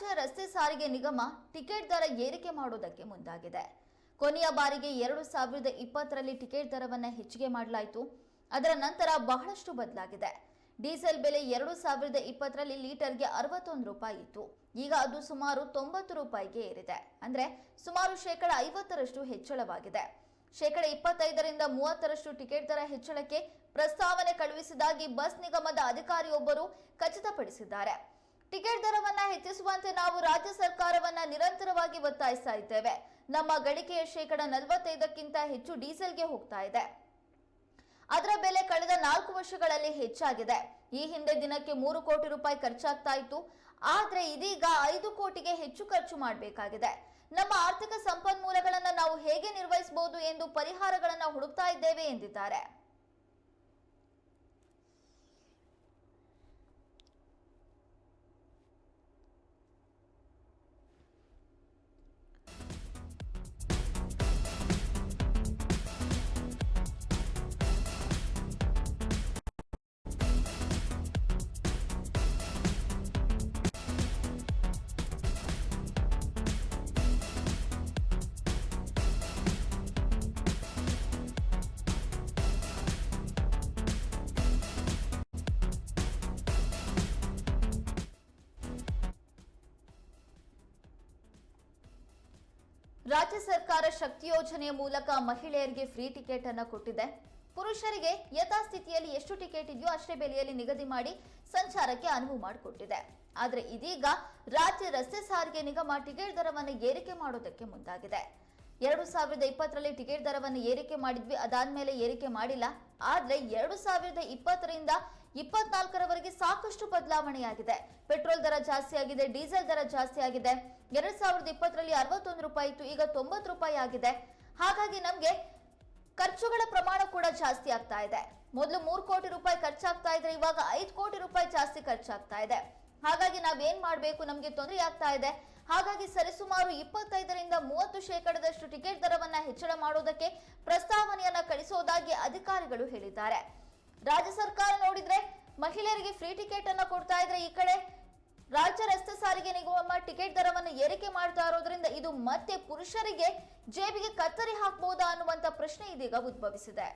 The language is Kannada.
ರಾಜ್ಯ ರಸ್ತೆ ಸಾರಿಗೆ ನಿಗಮ ಟಿಕೆಟ್ ದರ ಏರಿಕೆ ಮಾಡುವುದಕ್ಕೆ ಮುಂದಾಗಿದೆ. ಕೊನೆಯ ಬಾರಿಗೆ ಎರಡು ಸಾವಿರದ ಇಪ್ಪತ್ತರಲ್ಲಿ ಟಿಕೆಟ್ ದರವನ್ನ ಹೆಚ್ಚಿಗೆ ಮಾಡಲಾಯಿತು. ಅದರ ನಂತರ ಬಹಳಷ್ಟು ಬದಲಾಗಿದೆ. ಡೀಸೆಲ್ ಬೆಲೆ ಎರಡು ಸಾವಿರದ ಇಪ್ಪತ್ತರಲ್ಲಿ ಲೀಟರ್ಗೆ ಅರವತ್ತೊಂದು ರೂಪಾಯಿ ಇತ್ತು. ಈಗ ಅದು ಸುಮಾರು ತೊಂಬತ್ತು ರೂಪಾಯಿಗೆ ಏರಿದೆ. ಅಂದ್ರೆ ಸುಮಾರು ಶೇಕಡ ಐವತ್ತರಷ್ಟು ಹೆಚ್ಚಳವಾಗಿದೆ. ಶೇಕಡ ಇಪ್ಪತ್ತೈದರಿಂದ ಮೂವತ್ತರಷ್ಟು ಟಿಕೆಟ್ ದರ ಹೆಚ್ಚಳಕ್ಕೆ ಪ್ರಸ್ತಾವನೆ ಕಳುಹಿಸಿದಾಗಿ ಬಸ್ ನಿಗಮದ ಅಧಿಕಾರಿಯೊಬ್ಬರು ಖಚಿತಪಡಿಸಿದ್ದಾರೆ. ಟಿಕೆಟ್ ದರವನ್ನ ಹೆಚ್ಚಿಸುವಂತೆ ನಾವು ರಾಜ್ಯ ಸರ್ಕಾರವನ್ನ ನಿರಂತರವಾಗಿ ಒತ್ತಾಯಿಸ್ತಾ ಇದ್ದೇವೆ. ನಮ್ಮ ಗಳಿಕೆಯ ಶೇಕಡ ನಲವತ್ತೈದಕ್ಕಿಂತ ಹೆಚ್ಚು ಡೀಸೆಲ್ಗೆ ಹೋಗ್ತಾ ಇದೆ. ಅದರ ಬೆಲೆ ಕಳೆದ ನಾಲ್ಕು ವರ್ಷಗಳಲ್ಲಿ ಹೆಚ್ಚಾಗಿದೆ. ಈ ಹಿಂದೆ ದಿನಕ್ಕೆ ಮೂರು ಕೋಟಿ ರೂಪಾಯಿ ಖರ್ಚಾಗ್ತಾ ಇತ್ತು. ಆದ್ರೆ ಇದೀಗ ಐದು ಕೋಟಿಗೆ ಹೆಚ್ಚು ಖರ್ಚು ಮಾಡಬೇಕಾಗಿದೆ. ನಮ್ಮ ಆರ್ಥಿಕ ಸಂಪನ್ಮೂಲಗಳನ್ನು ನಾವು ಹೇಗೆ ನಿರ್ವಹಿಸಬಹುದು ಎಂದು ಪರಿಹಾರಗಳನ್ನು ಹುಡುಕ್ತಾ ಇದ್ದೇವೆ ಎಂದಿದ್ದಾರೆ. ರಾಜ್ಯ ಸರ್ಕಾರ ಶಕ್ತಿ ಯೋಜನೆಯ ಮೂಲಕ ಮಹಿಳೆಯರಿಗೆ ಫ್ರೀ ಟಿಕೆಟ್ ಅನ್ನು ಕೊಟ್ಟಿದೆ. ಪುರುಷರಿಗೆ ಯಥಾಸ್ಥಿತಿಯಲ್ಲಿ ಎಷ್ಟು ಟಿಕೆಟ್ ಇದೆಯೋ ಅಷ್ಟೇ ಬೆಲೆಯಲ್ಲಿ ನಿಗದಿ ಮಾಡಿ ಸಂಚಾರಕ್ಕೆ ಅನುವು ಮಾಡಿಕೊಟ್ಟಿದೆ. ಆದರೆ ಇದೀಗ ರಾಜ್ಯ ರಸ್ತೆ ಸಾರಿಗೆ ನಿಗಮ ಟಿಕೆಟ್ ದರವನ್ನು ಏರಿಕೆ ಮಾಡೋದಕ್ಕೆ ಮುಂದಾಗಿದೆ. ಎರಡು ಸಾವಿರದ ಇಪ್ಪತ್ತರಲ್ಲಿ ಟಿಕೆಟ್ ದರವನ್ನು ಏರಿಕೆ ಮಾಡಿದ್ವಿ, ಅದಾದ್ಮೇಲೆ ಏರಿಕೆ ಮಾಡಿಲ್ಲ. ಆದರೆ ಎರಡು ಸಾವಿರದ ಇಪ್ಪತ್ತರಿಂದ ಇಪ್ಪತ್ನಾಲ್ಕರವರೆಗೆ ಸಾಕಷ್ಟು ಬದಲಾವಣೆಯಾಗಿದೆ. ಪೆಟ್ರೋಲ್ ದರ ಜಾಸ್ತಿ ಆಗಿದೆ ಡೀಸೆಲ್ ದರ ಜಾಸ್ತಿ ಆಗಿದೆ ಎರಡ್ ಸಾವಿರದ ಇಪ್ಪತ್ತರಲ್ಲಿ ಅರವತ್ತೊಂದು ರೂಪಾಯಿ ಇತ್ತು, ಈಗ ತೊಂಬತ್ತು ರೂಪಾಯಿ ಆಗಿದೆ. ಹಾಗಾಗಿ ನಮ್ಗೆ ಖರ್ಚುಗಳ ಪ್ರಮಾಣ ಕೂಡ ಜಾಸ್ತಿ ಆಗ್ತಾ ಇದೆ. ಮೊದಲು ಮೂರು ಕೋಟಿ ರೂಪಾಯಿ ಖರ್ಚಾಗ್ತಾ ಇದ್ರೆ ಇವಾಗ ಐದು ಕೋಟಿ ರೂಪಾಯಿ ಜಾಸ್ತಿ ಖರ್ಚಾಗ್ತಾ ಇದೆ. ಹಾಗಾಗಿ ನಾವೇನ್ ಮಾಡಬೇಕು ನಮ್ಗೆ ತೊಂದರೆ ಆಗ್ತಾ ಇದೆ. ಹಾಗಾಗಿ ಸರಿಸುಮಾರು ಇಪ್ಪತ್ತೈದರಿಂದ ಮೂವತ್ತು ಶೇಕಡದಷ್ಟು ಟಿಕೆಟ್ ದರವನ್ನ ಹೆಚ್ಚಳ ಮಾಡೋದಕ್ಕೆ ಪ್ರಸ್ತಾವನೆಯನ್ನ ಕಳಿಸೋದಾಗಿ ಅಧಿಕಾರಿಗಳು ಹೇಳಿದ್ದಾರೆ. ರಾಜ್ಯ ಸರ್ಕಾರ ನೋಡಿದ್ರೆ ಮಹಿಳೆಯರಿಗೆ ಫ್ರೀ ಟಿಕೆಟ್ ಅನ್ನ ಕೊಡ್ತಾ ಇದ್ರೆ ಈ ಕಡೆ ರಾಜ್ಯ ರಸ್ತೆ ಸಾರಿಗೆ ನಿಗಮ ಟಿಕೆಟ್ ದರವನ್ನು ಏರಿಕೆ ಮಾಡ್ತಾ ಇರೋದ್ರಿಂದ ಇದು ಮತ್ತೆ ಪುರುಷರಿಗೆ ಜೇಬಿಗೆ ಕತ್ತರಿ ಹಾಕಬಹುದಾ ಅನ್ನುವಂತ ಪ್ರಶ್ನೆ ಇದೀಗ ಉದ್ಭವಿಸಿದೆ.